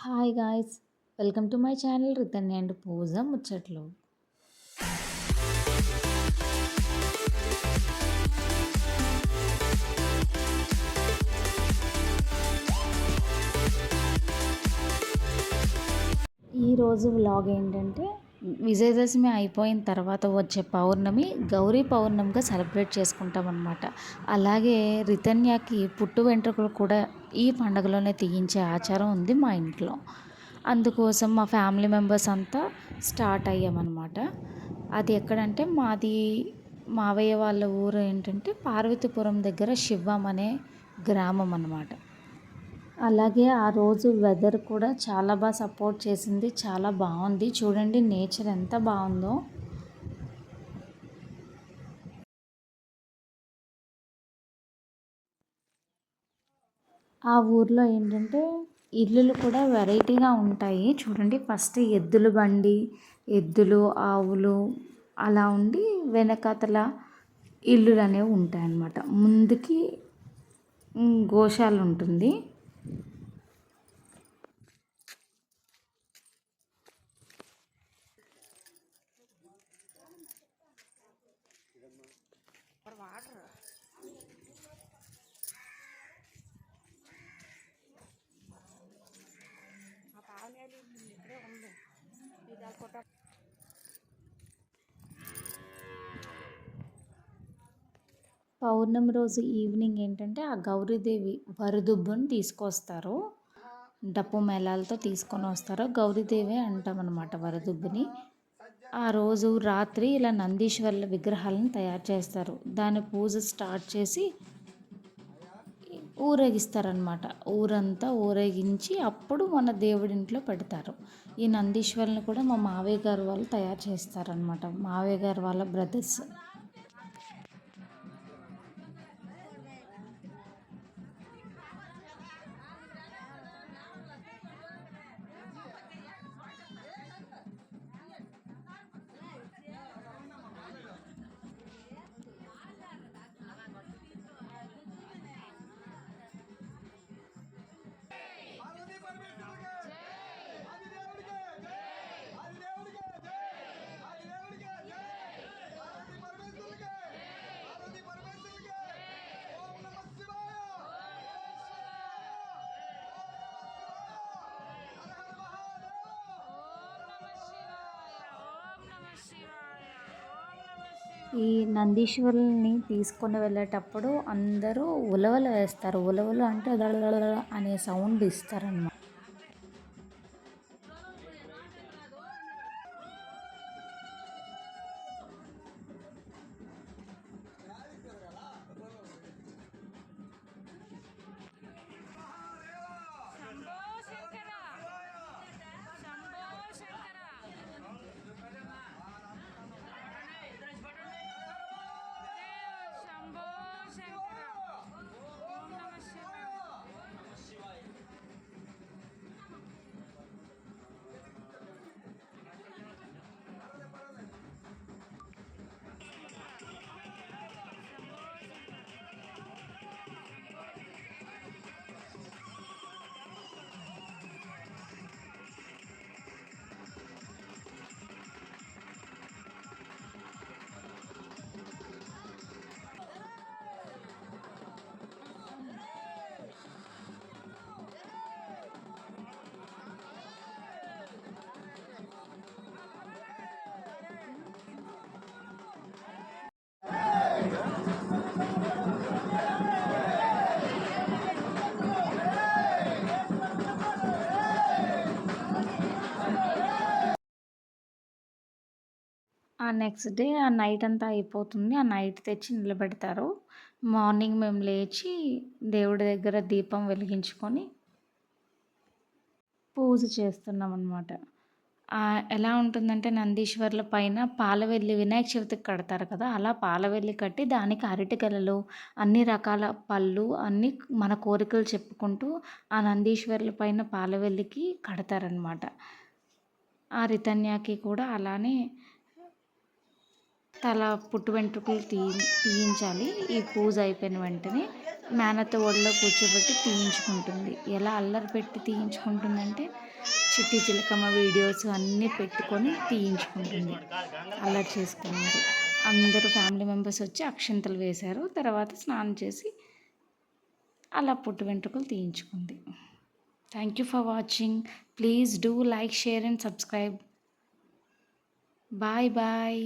Hi guys welcome to my channel Rithan and Pooja ముచ్చట్లు ఈరోజు vlog ఏంటంటే విజయదశమి అయిపోయిన తర్వాత వచ్చే పౌర్ణమి గౌరీ పౌర్ణమిగా సెలబ్రేట్ చేసుకుంటాం అనమాట అలాగే రితన్యాకి పుట్టు వెంట్రుకలు కూడా ఈ పండుగలోనే తీయించే ఆచారం ఉంది మా ఇంట్లో. అందుకోసం మా ఫ్యామిలీ మెంబర్స్ అంతా స్టార్ట్ అయ్యామన్నమాట. అది ఎక్కడంటే మాది మావయ్య వాళ్ళ ఊరు ఏంటంటే పార్వతీపురం దగ్గర శివం అనే గ్రామం అన్నమాట. అలాగే ఆ రోజు వెదర్ కూడా చాలా బాగా సపోర్ట్ చేసింది. చాలా బాగుంది. చూడండి నేచర్ ఎంత బాగుందో. ఆ ఊర్లో ఏంటంటే ఇల్లులు కూడా వెరైటీగా ఉంటాయి. చూడండి ఫస్ట్ ఎద్దుల బండి ఎద్దులు ఆవులు అలా ఉండి వెనకాతల ఇల్లులు అనేవి ఉంటాయన్నమాట. ముందుకి గోశాల ఉంటుంది. పౌర్ణమి రోజు ఈవినింగ్ ఏంటంటే ఆ గౌరీదేవి వరదుబ్బుని తీసుకొస్తారు. డప్పు మేళాలతో తీసుకొని వస్తారు. గౌరీదేవి అంటామన్నమాట వరదుబ్బుని ఆ రోజు రాత్రి ఇలా నందీశ్వర్ల విగ్రహాలను తయారు చేస్తారు. దాని పూజ స్టార్ట్ చేసి ఊరేగిస్తారనమాట ఊరంతా ఊరేగించి అప్పుడు మన దేవుడింట్లో పెడతారు. ఈ నందీశ్వరుని కూడా మా మావయ్య గారు వాళ్ళు తయారు చేస్తారనమాట మావయ్య గారు వాళ్ళ బ్రదర్స్. ఈ నందీశ్వరుల్ని తీసుకొని వెళ్ళేటప్పుడు అందరూ ఉలవలు వేస్తారు. ఉలవలు అంటే అనే సౌండ్ ఇస్తారన్నమాట. ఆ నెక్స్ట్ డే ఆ నైట్ అంతా అయిపోతుంది. ఆ నైట్ తెచ్చి నిలబెడతారు. మార్నింగ్ మేము లేచి దేవుడి దగ్గర దీపం వెలిగించుకొని పూజ చేస్తున్నాం అనమాట ఎలా ఉంటుందంటే నందీశ్వర్ల పైన పాలవెల్లి వినాయక చవితికి కడతారు కదా అలా పాలవెల్లి కట్టి దానికి అరటికలలు అన్ని రకాల పళ్ళు అన్ని మన కోరికలు చెప్పుకుంటూ ఆ నందీశ్వర్ల పైన పాలవెల్లికి కడతారనమాట ఆ రితన్యాకి కూడా అలానే తల పుట్టు వెంట్రుకలు తీ తీయించాలి. ఈ పూజ అయిపోయిన వెంటనే మేనత్త ఒడిలో కూర్చోబెట్టి తీయించుకుంటుంది. ఎలా అల్లరి పెట్టి తీయించుకుంటుందంటే చిట్టి చిలకమ్మ వీడియోస్ అన్నీ పెట్టుకొని తీయించుకుంటుంది. అల్లరి చేసుకున్నారు. అందరూ ఫ్యామిలీ మెంబర్స్ వచ్చి అక్షంతలు వేశారు. తర్వాత స్నానం చేసి అలా పుట్టు వెంట్రుకలు తీయించుకుంది. Thank you for watching please do like share and subscribe bye bye